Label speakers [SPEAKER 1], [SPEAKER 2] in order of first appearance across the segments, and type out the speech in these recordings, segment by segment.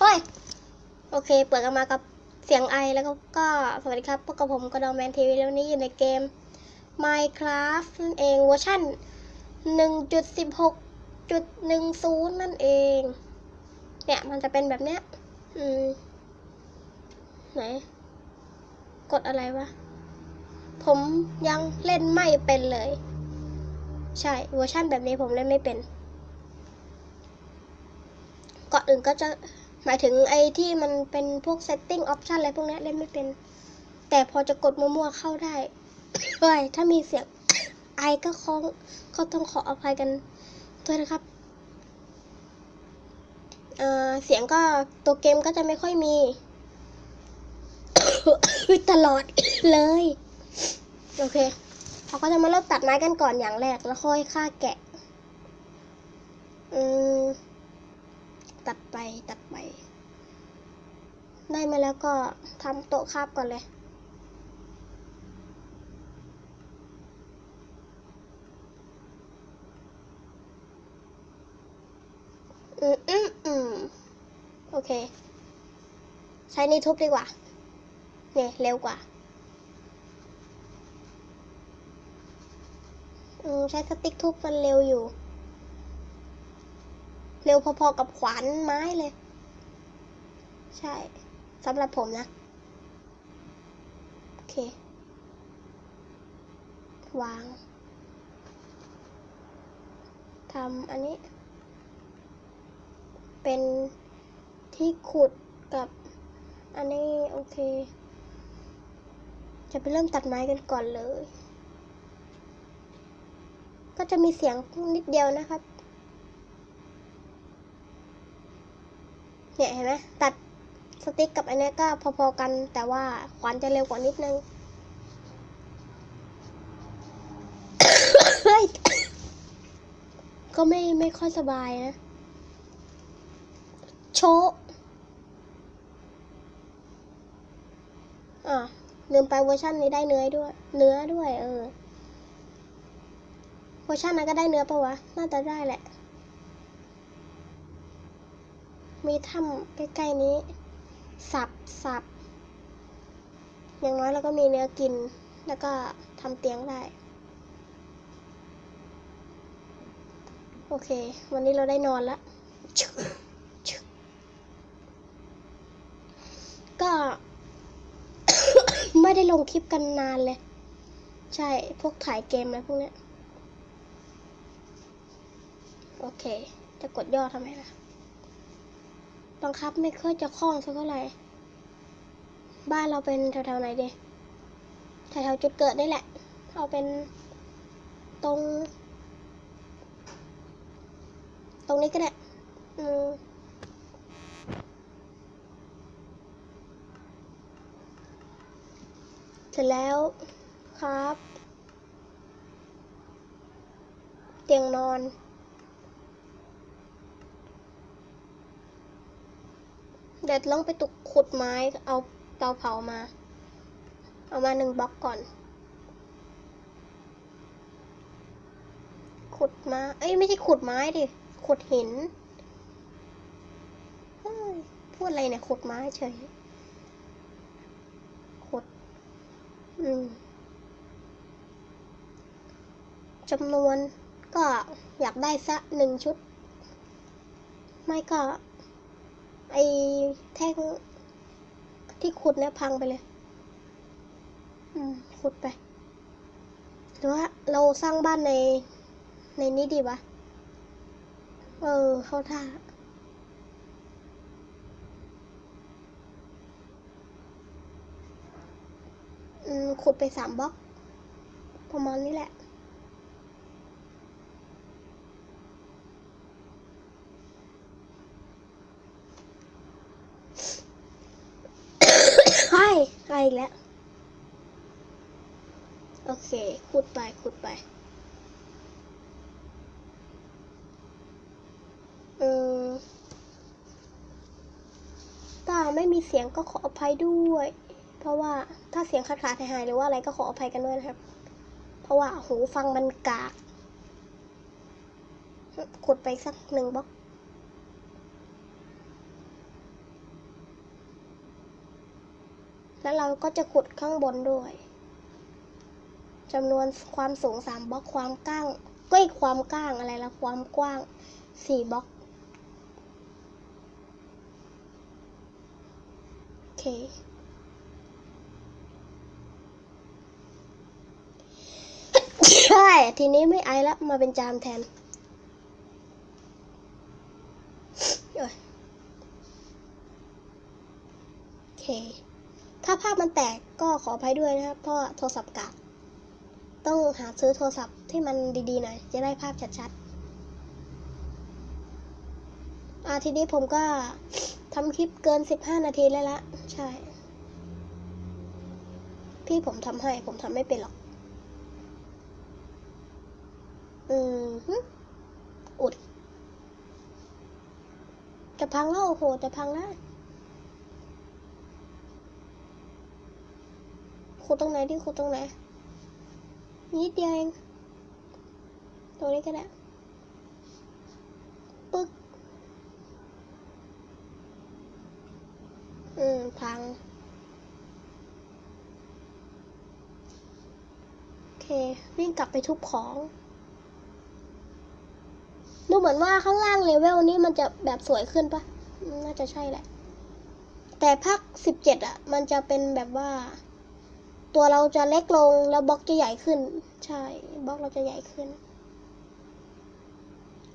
[SPEAKER 1] โอ้ยโอเค เปิดกันมากับเสียงไอแล้วก็ก็สวัสดีครับพวกกับผมกระดองแมนทีวีแล้ววันนี้อยู่ในเกม Minecraft นั่นเองเวอร์ชัน1.16.10 นั่นเอง เนี่ยมันจะเป็นแบบเนี้ย อืม ไหน กดอะไรวะ ผมยังเล่นไม่เป็นเลย ใช่เวอร์ชันแบบนี้ผมเล่นไม่เป็น ก่อนอื่นก็จะหมายถึงไอ้ที่มันเป็นพวก setting option อะไรพวกนี้เล่นไม่เป็น แต่พอจะกดมั่วๆเข้าได้เฮ้ยถ้ามีเสียงไอก็คงก็ต้องขออภัยกันด้วยนะครับเอ่อเสียงก็ตัวเกมก็จะไม่ค่อยมี ตลอดเลย โอเคเราก็จะมาเริ่มตัดไม้กันก่อนอย่างแรกแล้วค่อยฆ่าแกะ อืม ตัดไปตัดไป ได้มาแล้วก็ทำโต๊ะคาบก่อนเลย อืมอืมอืมโอเค ใช้นี่ทุบดีกว่า เนี่ยเร็วกว่าอืมใช้สติ๊กทุบมันเร็วอยู่ เร็วพอๆกับขวานไม้เลย ใช่สำหรับผมนะ โอเค วางทำอันนี้ เป็นที่ขุดกับอันนี้โอเค จะไปเริ่มตัดไม้กันก่อนเลย ก็จะมีเสียงนิดเดียวนะครับ เนี่ยเห็นไหมตัดสติ๊กกับอันนี้ก็พอๆกัน แต่ว่าขวานจะเร็วกว่านิดนึงก็ไม่ไม่ค่อยสบายนะ โชะอะลืมไปเวอร์ชันนี้ได้เนื้อด้วย เนื้อด้วย เออ เวอร์ชันนั้นก็ได้เนื้อปะวะ น่าจะได้แหละ มีถ้ำใกล้ๆนี้ สับสับอย่างน้อยเราก็มีเนื้อกิน แล้วก็ทำเตียงได้ โอเค วันนี้เราได้นอนละก็ ไม่ได้ลงคลิปกันนานเลย ใช่ พวกถ่ายเกมอะไรพวกเนี้ย โอเค จะกดย่อทำไมล่ะ บังคับไม่ค่อยจะคล่องสักเท่าไหร่ บ้านเราเป็นแถวๆไหนดีแถวๆจุดเกิดนี่แหละ เอาเป็นตรง ตรงนี้ก็ได้ อืมเสร็จแล้วครับ เตียงนอน ดี๋ยวลองไปตุกขุดไม้เอาเตาเผามา เอามาหนึ่งบล็อกก่อน ขุดมาเอ้ยไม่ใช่ขุดไม้ดิ ขุดหินพูดอะไรเนี่ย ขุดไม้เฉย ขุด อืมจำนวนก็อยากได้สักหนึ่งชุด ไม่ก็ ไอแท่งที่ขุดเนี่ยพังไปเลย อืมขุดไป หรือว่าเราสร้างบ้านในในนี้ดีวะ เออ เข้าท่า อืม ขุดไปสามบล็อก ประมาณนี้แหละ ใช่อะ ไรอีกแล้ว โอเคขุดไปขุดไปอืมถ้าไม่มีเสียงก็ขออภัยด้วย เพราะว่าถ้าเสียงขาดขาดหายหรือว่าอะไรก็ขออภัยกันด้วยนะครับ เพราะว่าหูฟังมันกากขุดไปสักหนึ่งบล็อก แล้วเราก็จะขุดข้างบนด้วยจำนวนความสูงสามบล็อกความก้างก็อีกความก้างอะไรละความกว้างสี่บล็อกโอเคใช่ ทีนี้ไม่ไอแล้วมาเป็นจามแทนโอ้ยโอเค ถ้าภาพมันแตกก็ขออภัยด้วยนะครับ เพราะโทรศัพท์กากต้องหาซื้อโทรศัพท์ที่มันดีๆหน่อย จะได้ภาพชัดๆอาทีนี้ผมก็ทำคลิปเกิน 15 นาทีแล้วละ ใช่ พี่ผมทำให้ ผมทำไม่เป็นหรอก อืมอุด จะพังแล้วโอ้โห จะพังแล้ว ขุดตรงไหนดิขุดตรงไหนนิดเดียวเอง ตรงนี้ก็ได้ปึ๊กอืมพัง โอเค วิ่งกลับไปทุบของ ดูเหมือนว่าข้างล่างเลเวลนี้มันจะแบบสวยขึ้นปะ น่าจะใช่แหละ แต่ภาคสิบเจ็ดอะ มันจะเป็นแบบว่า ตัวเราจะเล็กลงแล้วบล็อกจะใหญ่ขึ้น ใช่บล็อกเราจะใหญ่ขึ้น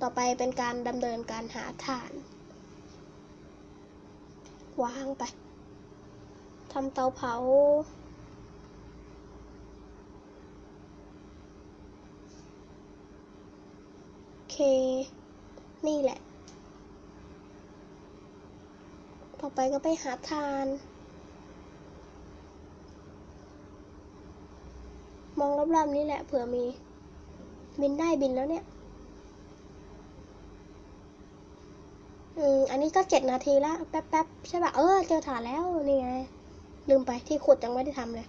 [SPEAKER 1] ต่อไปเป็นการดำเนินการหาฐาน วางไปทำเตาเผาเค นี่แหละ ต่อไปก็ไปหาทาน มองรอบๆนี้แหละเผื่อมี บินได้บินแล้วเนี่ย อืม อันนี้ก็เจ็ดนาทีละแป๊บๆใช่ปะเออเจอฐานแล้วนี่ไง ลืมไปที่ขุดยังไม่ได้ทำเลย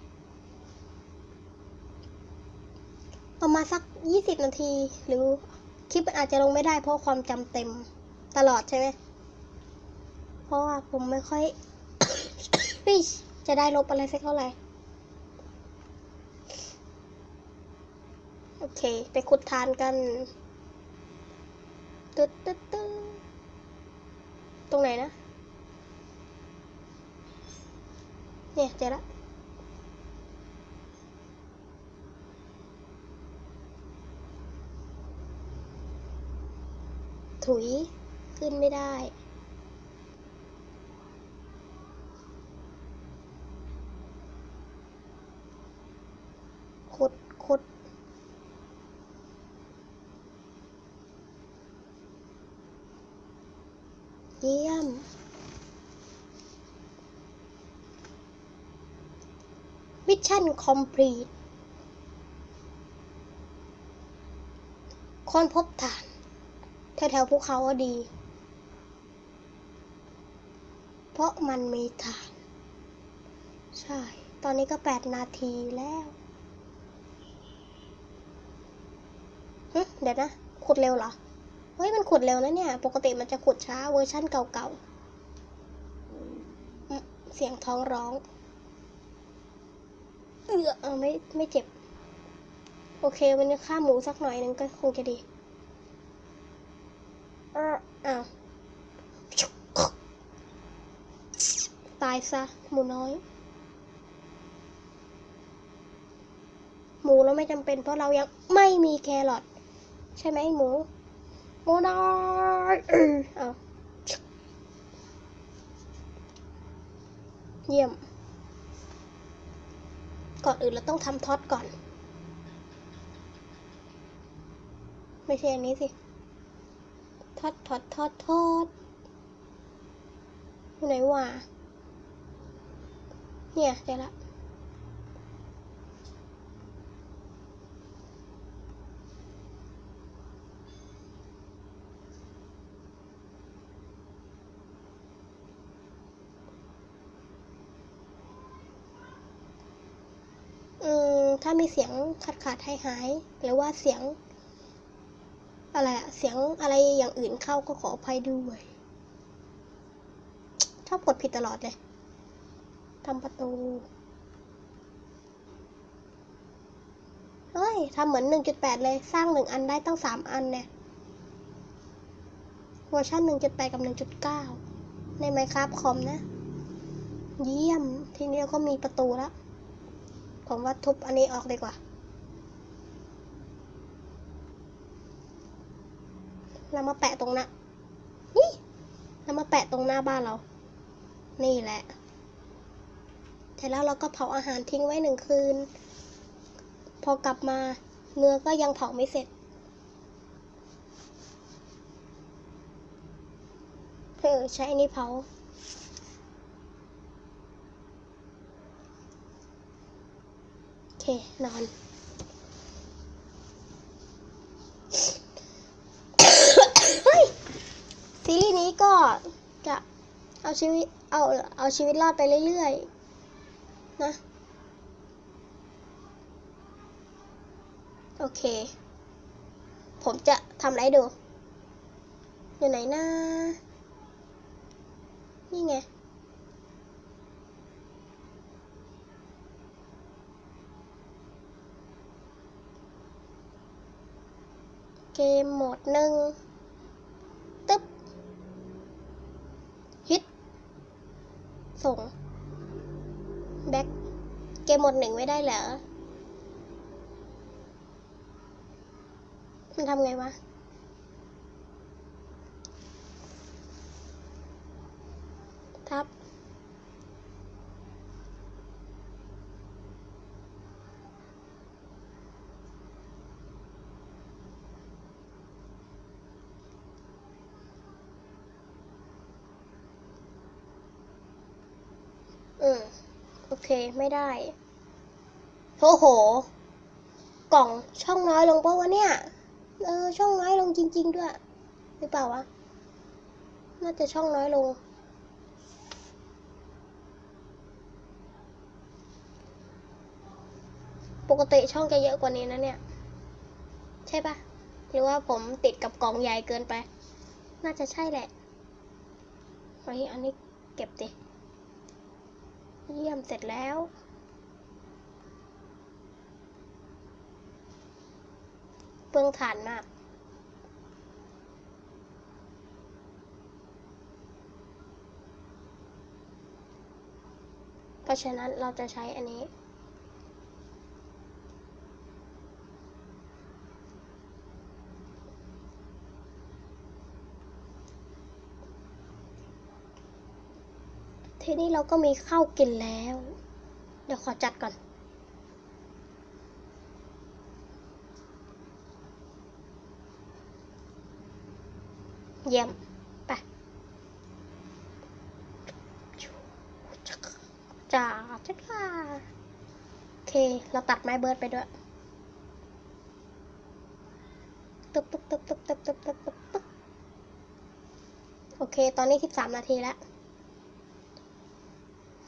[SPEAKER 1] ประมาณสักยี่สิบนาที หรือคลิปมันอาจจะลงไม่ได้เพราะความจำเต็มตลอดใช่ไหม เพราะว่าผมไม่ค่อย จะได้ลบอะไรสักเท่าไหร่ โอเค ไปขุดทานกันตึ๊ดตึ๊ดตึ๊ดตรงไหนนะ เนี่ยเจอละถุยขึ้นไม่ได้ขุด เยี่ยม มิชชั่นคอมพลีทค้นพบฐานแถวๆภูเขาดี เพราะมันมีฐาน ใช่ ตอนนี้ก็แปดนาทีแล้วเดี๋ยวนะ ขุดเร็วเหรอ เฮ้ยมันขุดเร็วนะเนี่ย ปกติมันจะขุดช้าเวอร์ชั่นเก่าๆ เสียงท้องร้อง เออเออไม่ไม่เจ็บ โอเควันนี้ฆ่าหมูสักหน่อยหนึงก็คงจะดี เอออ้าวตายซะ หมูน้อย หมูเราไม่จำเป็นเพราะเรายังไม่มีแครอทใช่ไหมหมู หมูน้อยเออเอาเยี่ยม ก่อนอื่นเราต้องทำท็อตก่อน ไม่ใช่อันนี้สิทอดทอดทอดทอดอยู่ไหนวะเนี่ยเจอละ อืม ถ้ามีเสียงขาดขาดหายหายหรือว่าเสียง อะไรอะเสียงอะไรอย่างอื่นเข้าก็ขออภัยด้วยชอบกดผิดตลอดเลยทำประตู เฮ้ยทำเหมือน 1.8 เลย สร้างหนึ่งอันได้ตั้ง3อันเนี่ยเวอร์ชัน1.8 กับ 1.9 ใน Minecraft คอมนะ เยี่ยม ทีนี้เราก็มีประตูแล้ว ผมว่าทุบอันนี้ออกดีกว่า เรามาแปะตรงหน้านี่เรามาแปะตรงหน้าบ้านเรา นี่แหละเสร็จแล้วเราก็เผาอาหารทิ้งไว้หนึ่งคืน พอกลับมาเนื้อก็ยังเผาไม่เสร็จเออใช้อันนี้เผา โอเคนอนเฮ้ยซีรีส์นี้ก็จะเอาชีวิตเอาเอาชีวิตรอดไปเรื่อยๆ นะ โอเค ผมจะทำอะไรดู อยู่ไหนนะนี่ไง เกมโหมดหนึ่งตึ๊บ ฮิต ส่ง แบ็คเกมโหมดหนึ่งไม่ได้เหรอ มันทำไงวะ ทับ อืม โอเคไม่ได้โอ้โห กล่องช่องน้อยลงปะวะเนี่ย เออ ช่องน้อยลงจริง ๆ ด้วย หรือเปล่าวะ น่าจะช่องน้อยลง ปกติช่องจะเยอะกว่านี้นะเนี่ย ใช่ปะหรือว่าผมติดกับกล่องใหญ่เกินไป น่าจะใช่แหละเฮ้ยอันนี้เก็บดิ เยี่ยมเสร็จแล้วเพื่องฐานมากเพราะฉะนั้นเราจะใช้อันนี้ ที่นี่เราก็มีข้าวกินแล้ว เดี๋ยวขอจัดก่อน เยี่ยมไปจ้าจ้าโอเค เราตัดไม้เบิร์ดไปด้วยตึ๊บตึ๊บตึ๊บตึ๊บตึ๊บตึ๊บตึ๊บโอเค ตอนนี้สิบสามนาทีแล้ว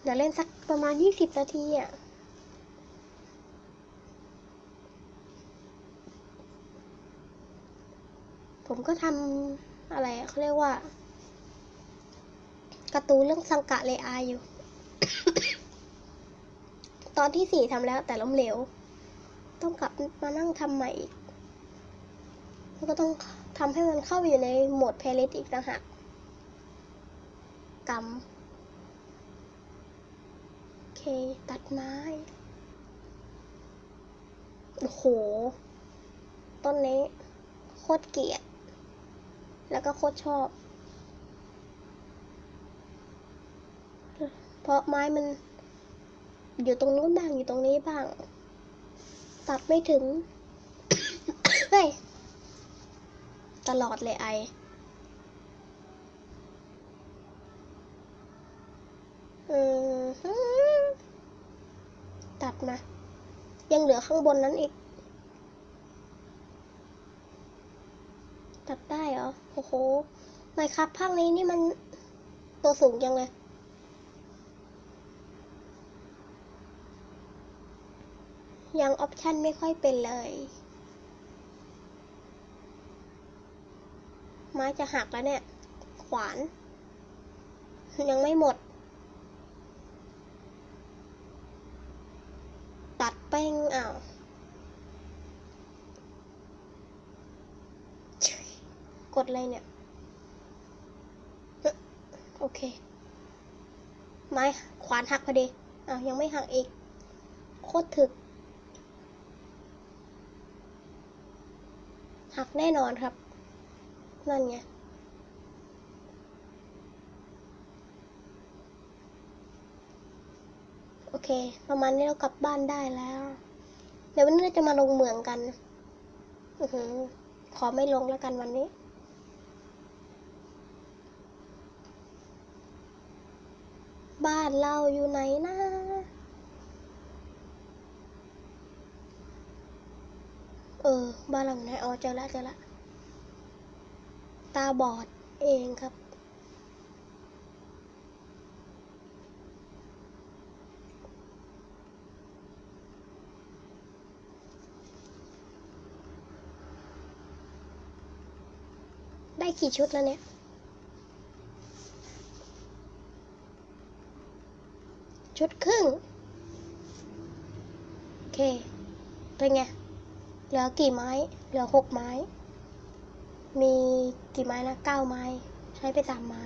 [SPEAKER 1] เดี๋ยวเล่นสักประมาณยี่สิบนาทีอะผมก็ทำอะไรเขาเรียกว่าการ์ตูนเรื่องสังกะเลอาอยู่ ตอนที่สี่ทำแล้วแต่ล้มเหลว ต้องกลับมานั่งทำใหม่อีกแล้วก็ต้องทำให้มันเข้าไปอยู่ในโหมดเพลย์ลิสต์อีกต่างหากกรรม เค ตัดไม้ โอ้โห ต้นนี้ โคตรเกลียด แล้วก็โคตรชอบ เพราะไม้มัน อยู่ตรงนู้นบ้าง อยู่ตรงนี้บ้าง ตัดไม่ถึง เฮ้ย ตลอดเลยไออืมฮึ ตัดมา ยังเหลือข้างบนนั้นอีก ตัดได้เหรอ โอ้โหไม่ครับภาคนี้นี่มันตัวสูงยังเลยยังออปชันไม่ค่อยเป็นเลย ไม้จะหักแล้วเนี่ย ขวาน ยังไม่หมด แป้งอ้าวเฉยกดอะไรเนี่ย โอเค ไม้ขวานหักพอดี อ้าว ยังไม่หักอีก โคตรถึก หักแน่นอนครับ นั่นไง โอเค ประมาณนี้เรากลับบ้านได้แล้วเดี๋ยววันนี้เราจะมาลงเหมืองกันอือหือขอไม่ลงแล้วกันวันนี้ บ้านเราอยู่ไหนนะเออ บ้านเราอยู่ไหนอ๋อเจอละเจอละตาบอดเองครับ กี่ชุดแล้วเนี่ย ชุดครึ่ง โอเค เป็นไง เหลือกี่ไม้ เหลือหกไม้ มีกี่ไม้นะเก้าไม้ ใช้ไปสามไม้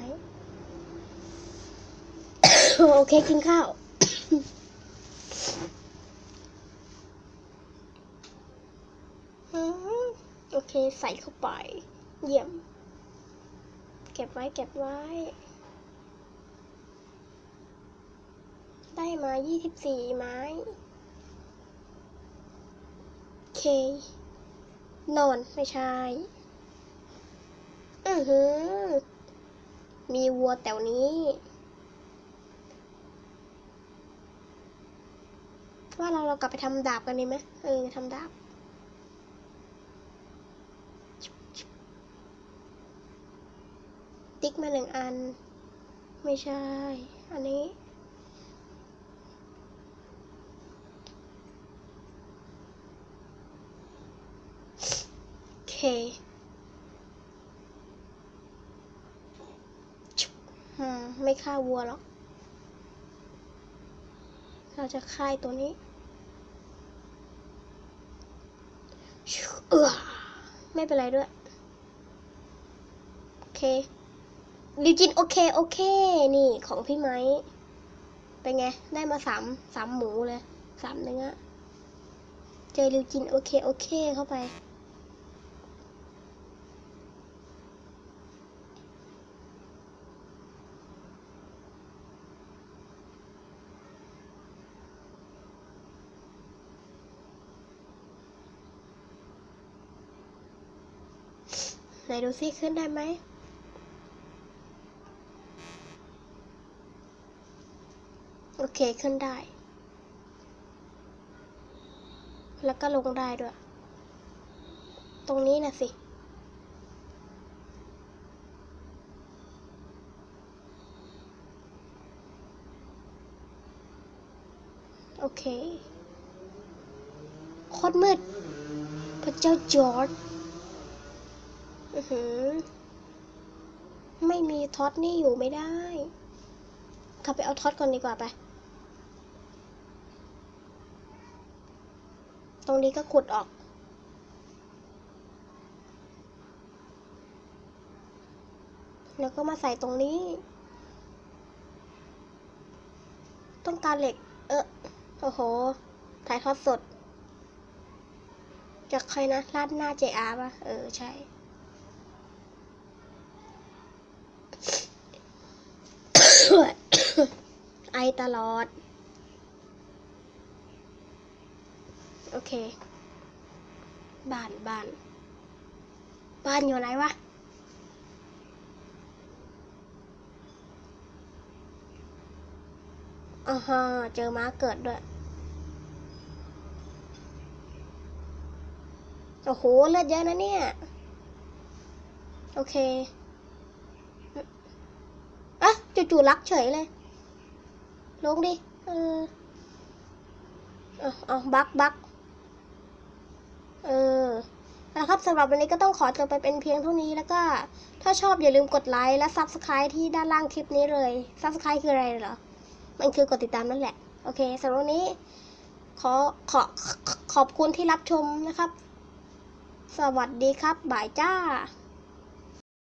[SPEAKER 1] โอเค กินข้าวโอเค ใส่เข้าไป เยี่ยม เก็บไว้เก็บไว้ ได้มา 24 ไม้โอเค นอนไม่ใช่ อือหือ มีวัวแถวนี้ ว่าเราเรากลับไปทำดาบกันดีไหมเออทำดาบ กมาหนึ่งอัน ไม่ใช่ อันนี้ โอเคไม่ฆ่าวัวหรอก เราจะฆ่าตัวนี้ เออไม่เป็นไรด้วย โอเค ลิวจินโอเคโอเค นี่ของพี่ไม้ เป็นไง ได้มาสามสามหมูเลยสามเนื้อเจอลิวจินโอเคโอเคเข้าไป ไหนดูซิขึ้นได้ไหม โอ เคขึ้นได้ แล้วก็ลงได้ด้วย ตรงนี้นะสิ โอเคโคตรมืด พระเจ้าจอร์ดอือหือไม่มีท็อตนี่อยู่ไม่ได้ขับไปเอาท็อตก่อนดีกว่าไป ตรงนี้ก็ขุดออก แล้วก็มาใส่ตรงนี้ ต้องการเหล็ก เออโอ้โห ถ่ายทอดสด จากใครนะลาดหน้าเจอาป่ะ เออ ใช่ ไอตลอด โอเค บ้านบ้าน บ้านอยู่ไหนวะ อ่าฮะเจอม้าเกิดด้วย โอ้โห เลือดเยอะนะเนี่ย โอเคอะจู่ๆรักเฉยเลย ลงดิ เออ เอาเอบักบัก เออนะครับสำหรับวันนี้ก็ต้องขอจบไปเป็นเพียงเท่านี้แล้วก็ ถ้าชอบอย่าลืมกดไลค์และ Subscribe ที่ด้านล่างคลิปนี้เลย Subscribe คืออะไรเหรอ มันคือกดติดตามนั่นแหละ โอเคสำหรับวันนี้ ขอขอขอบคุณที่รับชมนะครับ สวัสดีครับบ่ายจ้า